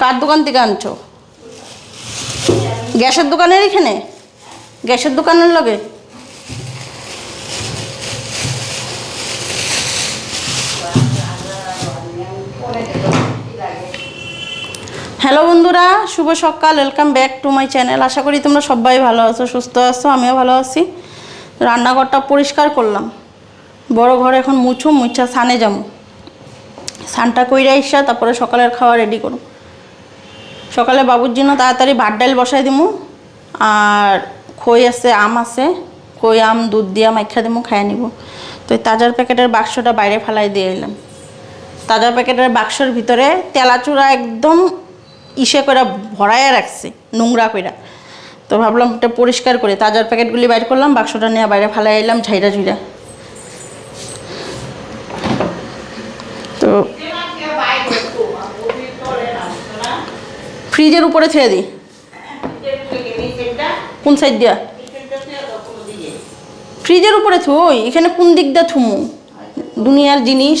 কার দোকান থেকে আনছো? গ্যাসের দোকানের এখানে? গ্যাসের দোকানের লগে? হ্যালো বন্ধুরা, শুভ সকাল welcome back to my channel আশা করি তোমরা সবাই ভালো আছো, সুস্থ আছো, আমিও ভালো আছি। রান্নাঘরটা পরিষ্কার করলাম। বড় ঘর এখন মুছো মুছা সানে যাব। সানটা কইরা ইসা তারপরে সকালের খাওয়া রেডি করো সকালে বাবুর জন্য তাড়াতাড়ি ভাত ডাল বসাই দিমু। আর খই আছে, আম আছে। খই, আম, দুধ দিয়া মাইখা দিমু খাই নিব। তো এই তাজার প্যাকেটের বাক্সটা বাইরে ফেলাই দিয়ে এলাম। তাজা প্যাকেটের বাক্সর ভিতরে তেলাচুরা একদম ইসে করে ভরাইয়া রাখছি, নোংরা কইরা। তো ভাবলাম এটা পরিষ্কার করে। তাজার প্যাকেটগুলি বাইর করলাম, বাক্সটা নিয়ে বাইরে ফেলাই এলাম ঝাইরা ঝুইরা। ফ্রিজের উপরে ছেড়ে দিই। কোন সাইড দিয়া? ফ্রিজের উপরে থুই, এখানে কোন দিক দিয়ে থুমু? দুনিয়ার জিনিস।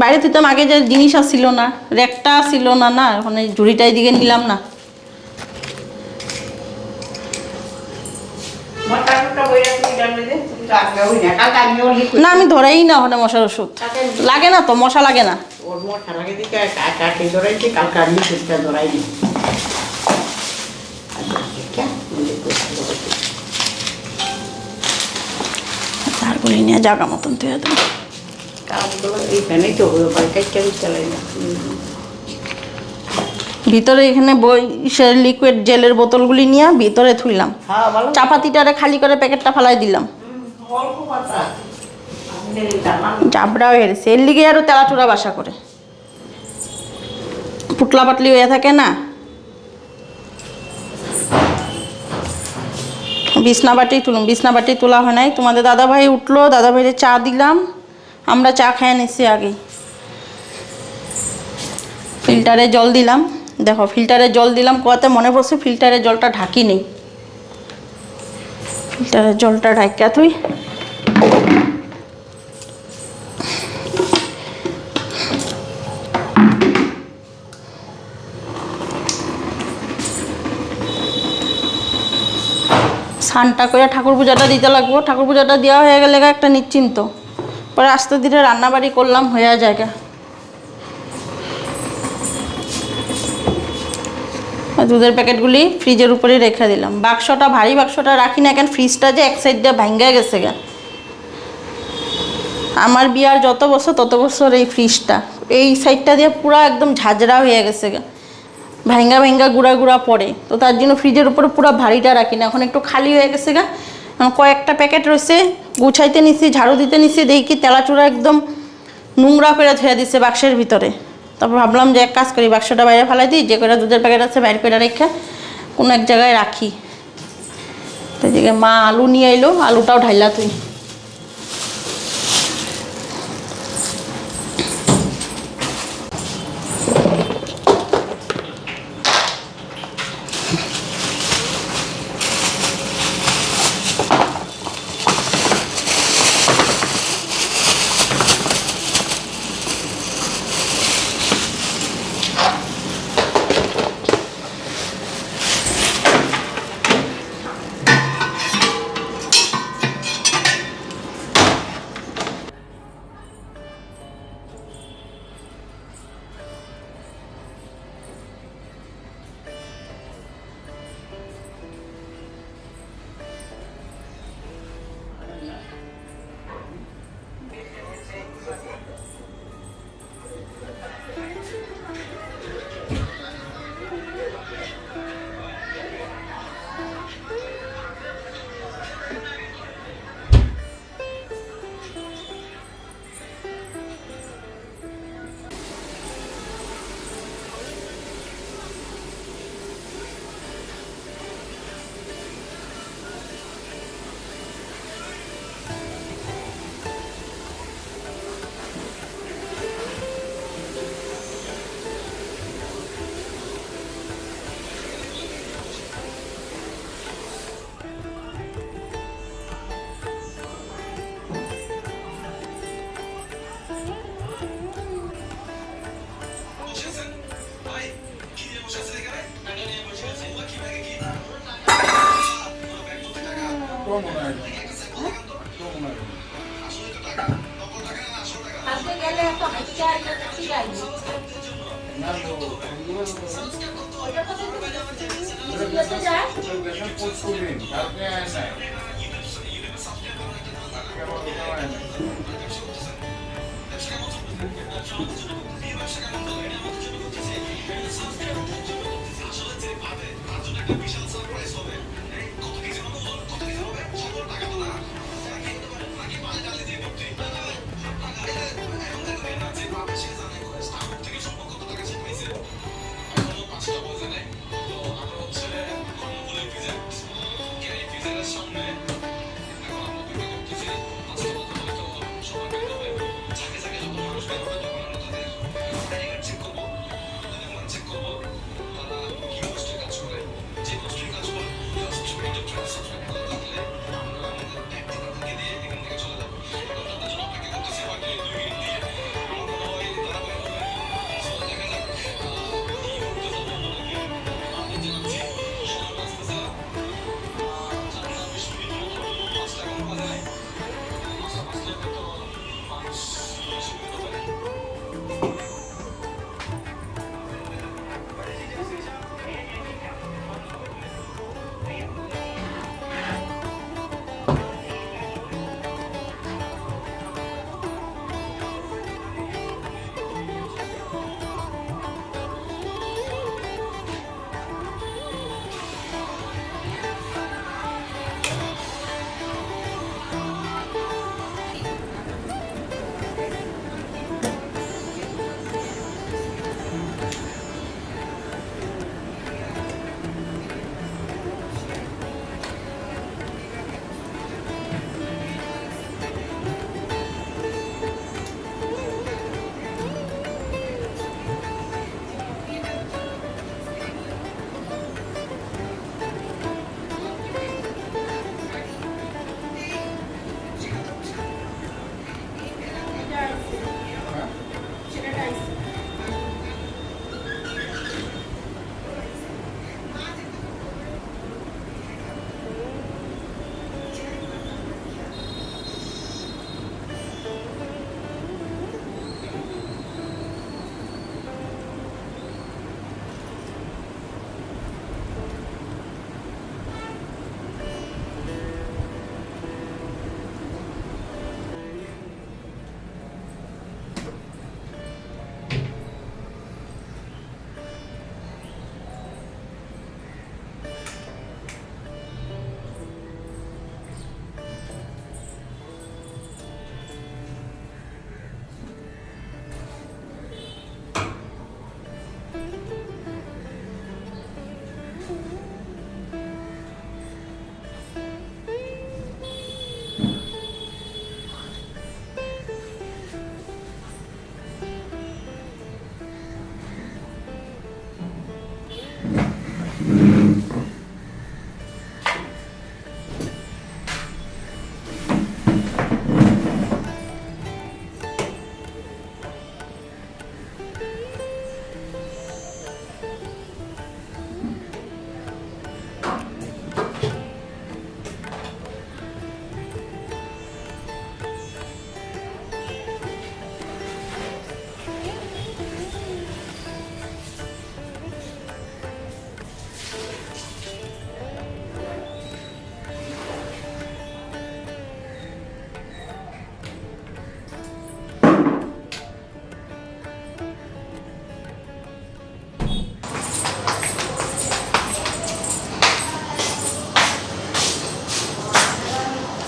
বাইরে থুতাম আগে যে জিনিস আসছিল না, র্যাকটা ছিল না না? ওখানে ঝুড়িটা এদিকে নিলাম না। না আমি ধরেই না ওখানে মশার ওষুধ। লাগে না তো মশা লাগে না। তারগুলি নিয়ে জাগা মতন তুই ভিতরে এখানে বই লিকুইড জেলের বোতলগুলি নিয়ে ভিতরে থুইলাম। চাপাতিটারে খালি করে প্যাকেটটা ফালাই দিলাম। চাবড়াও হেরেছে এর লিগে আরও তেলাচুরা বাসা করে। পুটলা পাটলি হয়ে থাকে না? বিছনা বাটি তুলুন বিছনা বাটি তোলা হয় নাই। তোমাদের দাদা ভাই উঠল দাদা ভাইয়ের চা দিলাম। আমরা চা খাই নিছি আগে। ফিল্টারে জল দিলাম। দেখো, ফিল্টারে জল দিলাম কোয়াতে মনে পড়ছে ফিল্টারে জলটা ঢাকি নেই। ফিল্টারের জলটা ঢাকা তুই। স্নানটা করে ঠাকুর পূজাটা দিতে লাগবো। ঠাকুর পূজাটা দেওয়া হয়ে গেলে একটা নিশ্চিন্ত। পরে আস্তে ধীরে রান্নাবাড়ি করলাম, হয়ে জায়গা দুধের প্যাকেটগুলি ফ্রিজের উপরে রেখে দিলাম। বাক্সটা, ভারী বাক্সটা রাখি না কেন, ফ্রিজটা যে এক সাইড দিয়ে ভাঙ্গা গেছে গা। আমার বিয়ার যত বছর, তত বছর এই ফ্রিজটা। এই সাইডটা দিয়ে পুরো একদম ঝাঁঝরা হয়ে গেছে গা। ভাঙ্গা ভেঙ্গা গুঁড়া গুঁড়া পড়ে। তো তার জন্য ফ্রিজের উপরে পুরো ভারীটা রাখি না। এখন একটু খালি হয়ে গেছে গা। কয়েকটা প্যাকেট রয়েছে, গুছাইতে নিছি, ঝাড়ু দিতে নিছি, দেখি তেলাচুরা একদম নোংরা করে ধরে দিচ্ছে বাক্সের ভিতরে। তারপর ভাবলাম যে এক কাজ করি, বাক্সটা বাইরে ফেলাই দিই, যে কটা দুধের প্যাকেট আছে বাইরে করে রেখে কোনো এক জায়গায় রাখি। তো এদিকে মা আলু নিয়ে এলো, আলুটাও ঢাইলা তুই।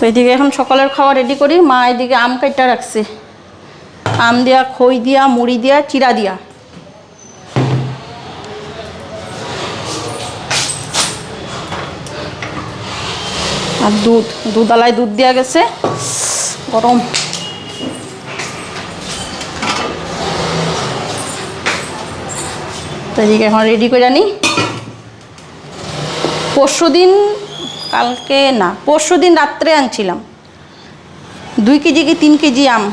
তো এদিকে এখন সকালের খাওয়া রেডি করি। মা এদিকে আম কাইটা রাখছে। আম দিয়া, খই দিয়া, মুড়ি দিয়া চিরা দিয়া। আর দুধ দুধ আলায় দুধ দেওয়া গেছে। গরম। তো এদিকে এখন রেডি করে আনি। পরশু দিন কালকে না, পরশু দিন রাত্রে আনছিলাম। দুই কেজি কি তিন কেজি আম।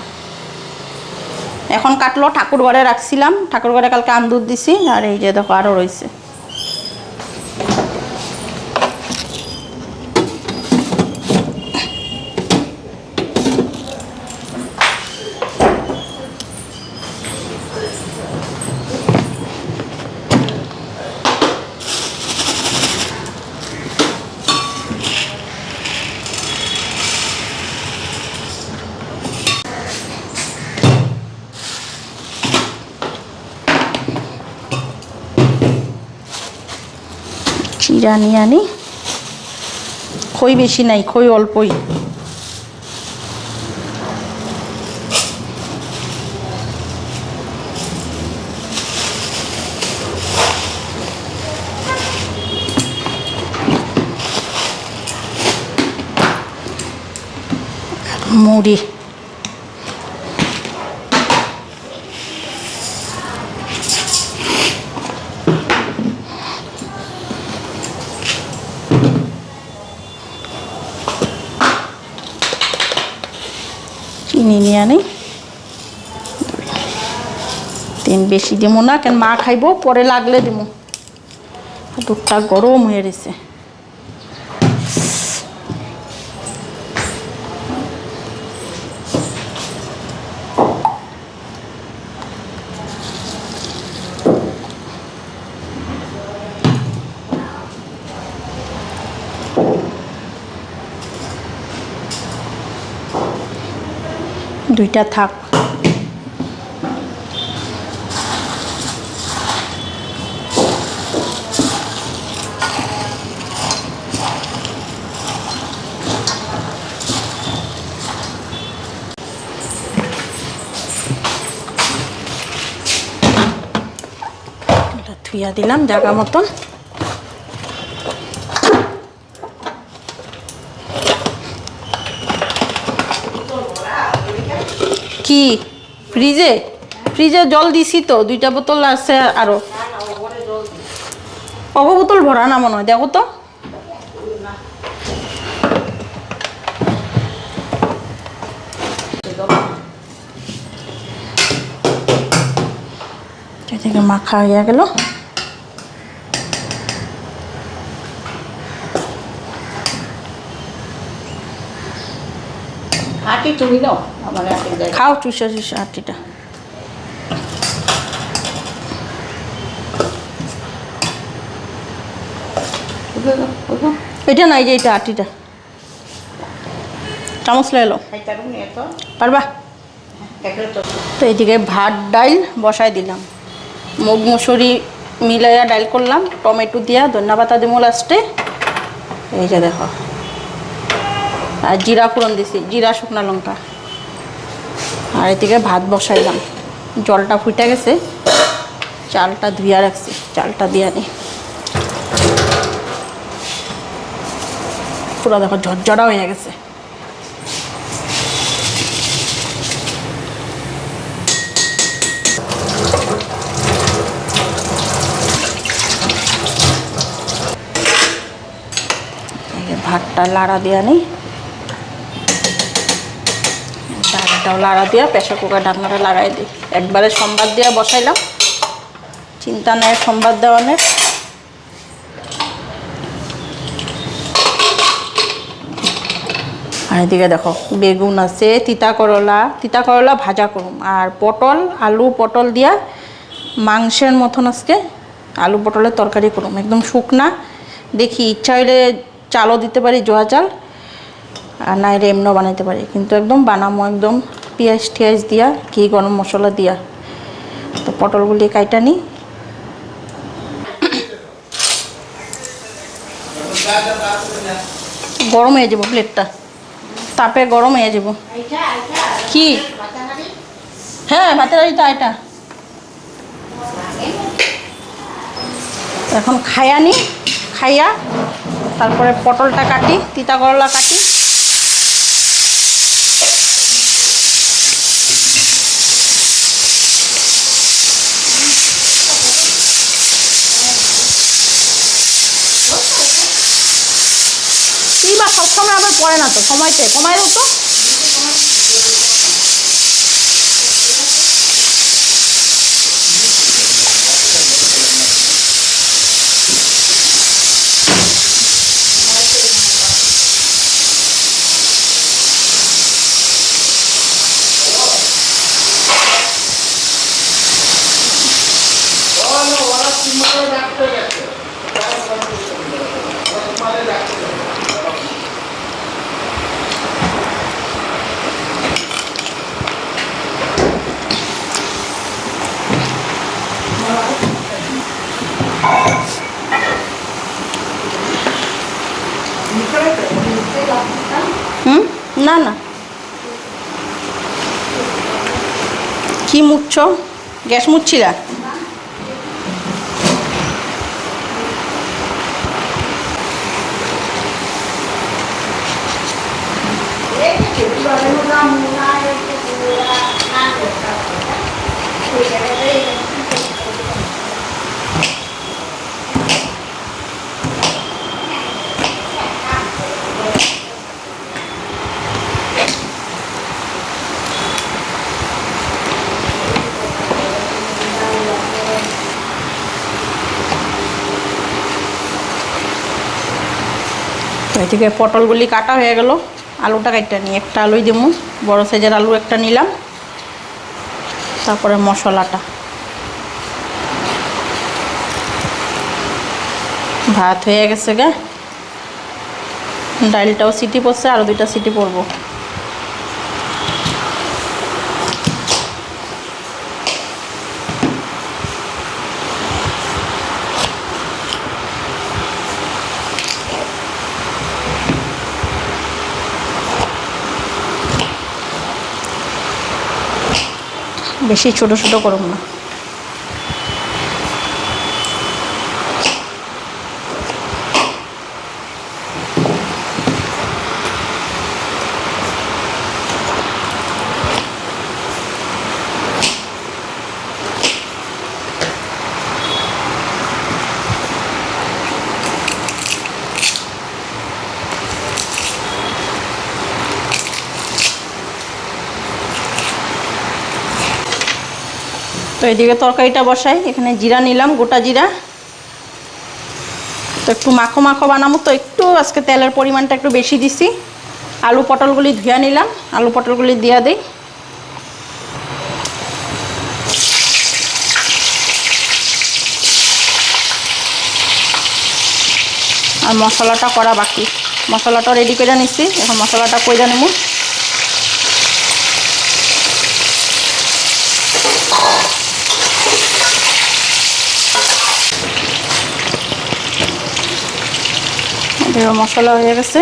এখন কাটলো ঠাকুর ঘরে রাখছিলাম ঠাকুর ঘরে কালকে আম দুধ দিছি, আর এই যে দেখো আরও রয়েছে। জিরা নিয়ে আনি খই বেশি নাই খই অল্পই। মুড়ি চিনি নিয়ে আনি তিন বেশি দিব না, কেন মা খাইব, পরে লাগলে দিব দুধটা গরম হয়ে গেছে। দুইটা থাক। ধুইয়া দিলাম, জায়গা মতন। কি? ফ্রিজে? ফ্রিজে জল দিছি তো, দুইটা বোতল আছে আরও। অগ বোতল ভরা না মনে হয়, দেখো তো। মাখা হইয়া গেল। হাঁটি তুমি নাও আমার খাও চুষা চুষা আটিটা এটা নাই যে এটা আটিটা চামচ লাই লো পারবা? তো তো এদিকে ভাত ডাইল বসাই দিলাম। মুগ মুসুরি মিলাইয়া ডাইল করলাম টমেটো দিয়া ধনিয়া পাতা দিব লাস্টে। এই যে দেখো। আর জিরা ফোড়ন দিছি, জিরা, শুকনা লঙ্কা। আর এদিকে ভাত বসাইলাম। জলটা ফুটে গেছে, চালটা ধুইয়া রাখছি, চালটা দিয়া নি। পুরো দেখো ঝরঝরা হয়ে গেছে। ভাতটা লাড়া দেওয়া নেই ডালটাও লাড়া দিয়া প্রেশার কুকার ঢাকনাটা লাগাই দিই একবারে সম্বাদ দিয়া বসাইলাম। চিন্তা নেই, সম্বাদ দেওয়ানের আর এদিকে দেখো, বেগুন আছে, তিতা করলা তিতা করলা ভাজা করুম। আর পটল, আলু পটল দিয়া মাংসের মতন আজকে আলু পটলের তরকারি করুম। একদম শুকনা। দেখি, ইচ্ছা হইলে চালও দিতে পারি, জোয়া চাল। আর না এর এমনও বানাইতে পারি। কিন্তু একদম বানামো, একদম পেঁয়াজ টিয়াজ দিয়া, ঘি, গরম মশলা দিয়া। তো পটলগুলি কাইটা নিই গরম হয়ে যাব প্লেটটা তাপে গরম হয়ে যাব। কি? হ্যাঁ ভাতের হাঁড়িটা এটা এখন খাইয়া নি, খাইয়া তারপরে পটলটা কাটি তিতা করলা কাটি কি বা সবসময় আবার পড়ে না তো সময়তে কমায় দাও তো হুম? না না। কি মুছছ গ্যাস মুছছিলা এদিকে পটলগুলি কাটা হয়ে গেল। আলুটা কাটটা নিই। একটা আলুই দেবো বড় সাইজের আলু একটা নিলাম। তারপরে মশলাটা। ভাত হয়ে গেছে গে। ডালটাও সিটি পড়ছে আরও দুইটা সিটি পড়ব। বেশি ছোট ছোট করব না। তো এদিকে তরকারিটা বসাই। এখানে জিরা নিলাম, গোটা জিরা। তো একটু মাখো মাখো বানাবো। তো একটু আজকে তেলের পরিমাণটা একটু বেশি দিছি। আলু পটলগুলি ধুয়া নিলাম। আলু পটলগুলি দিয়া দিই। আর মশলাটা করা বাকি। মশলাটা রেডি করে নিচ্ছি এখন মশলাটা কইরা নেব। এবার মশলা হয়ে গেছে।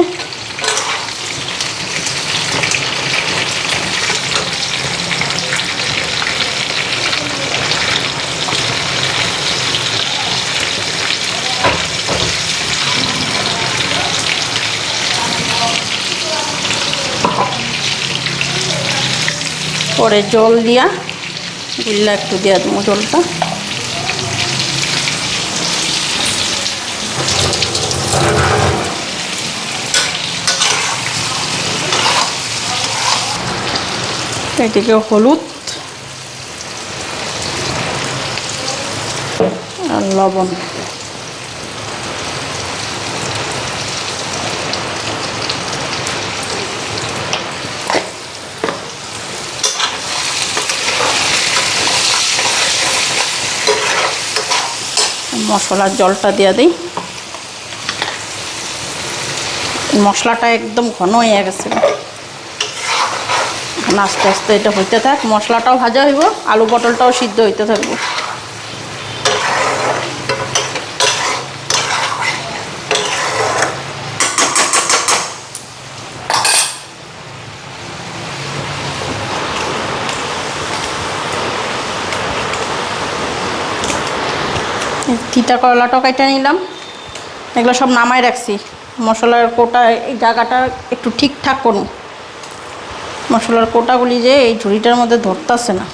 পরে জল দিয়া গুল্লা একটু দিয়া দেবো জলটা। এদিকে হলুদ আর লবণ। মশলার জলটা দিয়ে দিই। মশলাটা একদম ঘন হয়ে গেছে। আস্তে আস্তে এটা হইতে থাক, মশলাটাও ভাজা হইব, আলু পটলটাও সিদ্ধ হইতে থাকব। তিতা করলাটাও কাইটা নিলাম। এগুলো সব নামাই রাখছি। মশলার কোটা এই জায়গাটা একটু ঠিকঠাক করুন। মশলার কোটাগুলি যে এই ঝুড়িটার মধ্যে ধরতেছে না।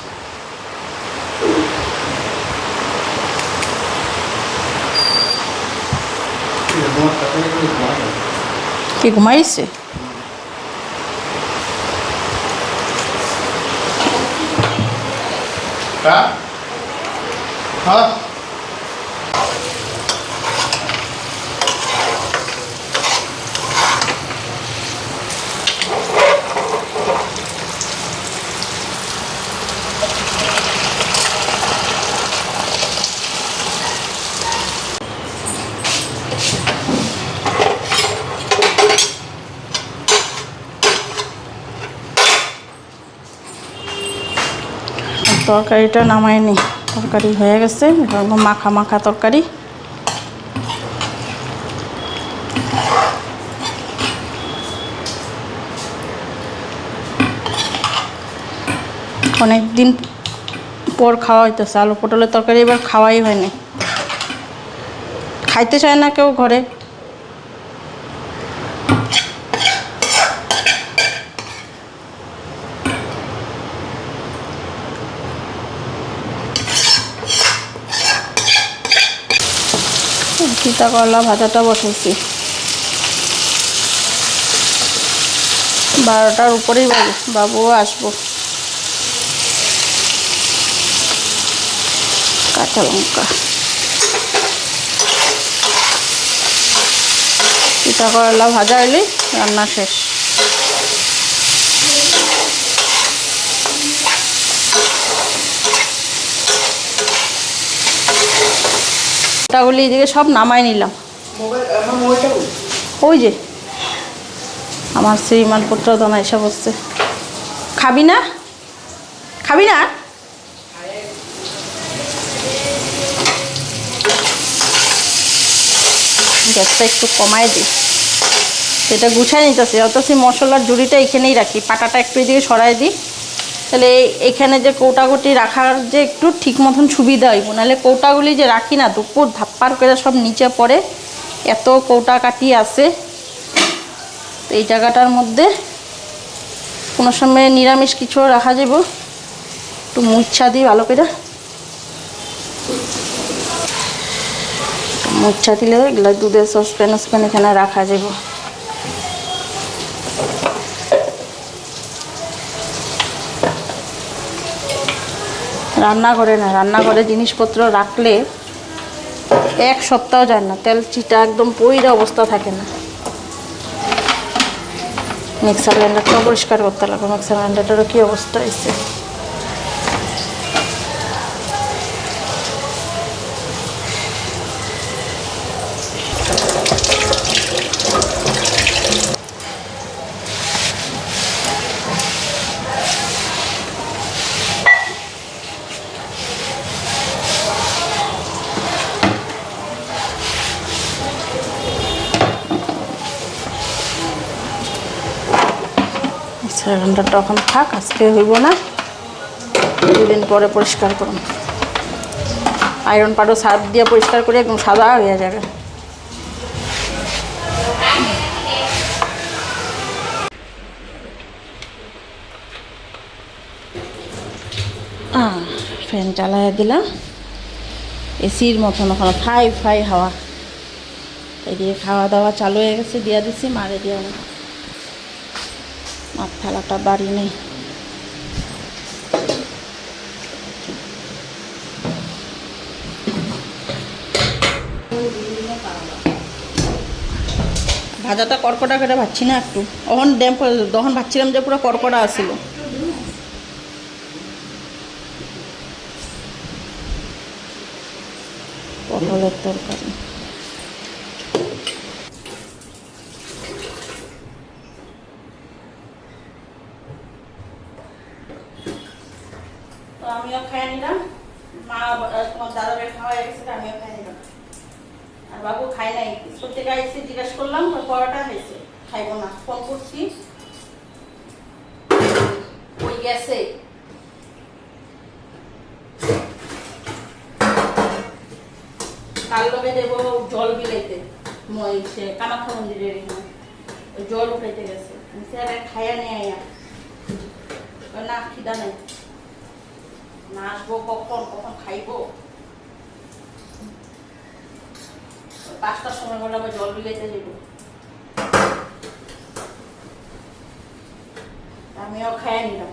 কি ঘুমাইছে? হ্যাঁ? তরকারিটা নামায়নি। তরকারি হয়ে গেছে এটা মাখা মাখা তরকারি। অনেক দিন পর খাওয়া হইতেছে, আলু পটলের তরকারি এবার খাওয়াই হয়নি। খাইতে চায় না কেউ ঘরে। চিতা করলা ভাজাটা বসেছি। বারোটার উপরেই বাবু বাবুও আসব। কাঁচা লঙ্কা। করলা ভাজা হলে রান্না শেষ। ওটাগুলি এদিকে সব নামায় নিলাম। ওই যে আমার সেই মালপত্র দানা এসে বসছে খাবি না? খাবি না? গ্যাসটা একটু কমায় দিই সেটা গুছাই নিতেছি অথচ মশলার জুড়িটা এখানেই রাখি পাটাটা একটু এদিকে সরাই দিই। তাহলে এখানে যে কৌটাগুটি রাখার যে একটু ঠিক মতন সুবিধা হইব, নাহলে কৌটাগুলি যে রাখি না, দুপুর ধাপ্পার করে সব নিচে পড়ে, এত কৌটা কাটি আছে। তো এই জায়গাটার মধ্যে কোনো সময় নিরামিষ কিছু রাখা যাব একটু মুচ্ছা দিই ভালো করে। মুচ্ছা দিলে এগুলো দুধের সসপ্যান সসপ্যান এখানে রাখা যাব রান্নাঘরে না রান্নাঘরে জিনিসপত্র রাখলে এক সপ্তাহ যায় না, তেল চিটা একদম পইরা অবস্থা থাকে না। মিক্সার গ্রাইন্ডারটাও পরিষ্কার করতে লাগবে, মিক্সার গ্রাইন্ডারটারও কী অবস্থা হয়েছে? গ্রাইন্ডারটা এখন থাক, আজকে হইব না। দুদিন পরে পরিষ্কার করুন। আয়রন পাউডার সার্ফ দিয়ে পরিষ্কার করে, একদম সাদা হয়ে যাবে। ফ্যান চালাই দিলাম। এসির মতন ওখানে ফাই ফাই হাওয়া। এদিকে খাওয়া দাওয়া চালু হয়ে গেছে, দিয়া দিছি, মারে দিয়ে আর থালাটা বাড়ি নেই। ভাজাটা কড়কড়া করে ভাবছি না একটু। তখন ড্যাম তখন ভাবছিলাম যে পুরো কড়কড়া আসিল পটলের তরকারি তো আমিও খাই নিলাম মা আহ, তোমার দাদা ভাই খাওয়া হয়ে গেছে তো আমিও খাই নিলাম আর বাবু খাই নাই স্কুল থেকে এসে জিজ্ঞাসা করলাম তো পরোটা খাইছে খাইবো না ফোন করছি ওই গেছে। কাল লগে দেবো জল বিলাইতে। মই সে কামাখ্যা মন্দিরের জল উঠাইতে গেছে। স্যার খাইয়া নিয়ে আয়া। না, খিদা নেই। না আসব কখন? কখন খাইবো? পাঁচটার সময় আবার জল বিলাইতে যাব আমিও খাইয়া নিলাম।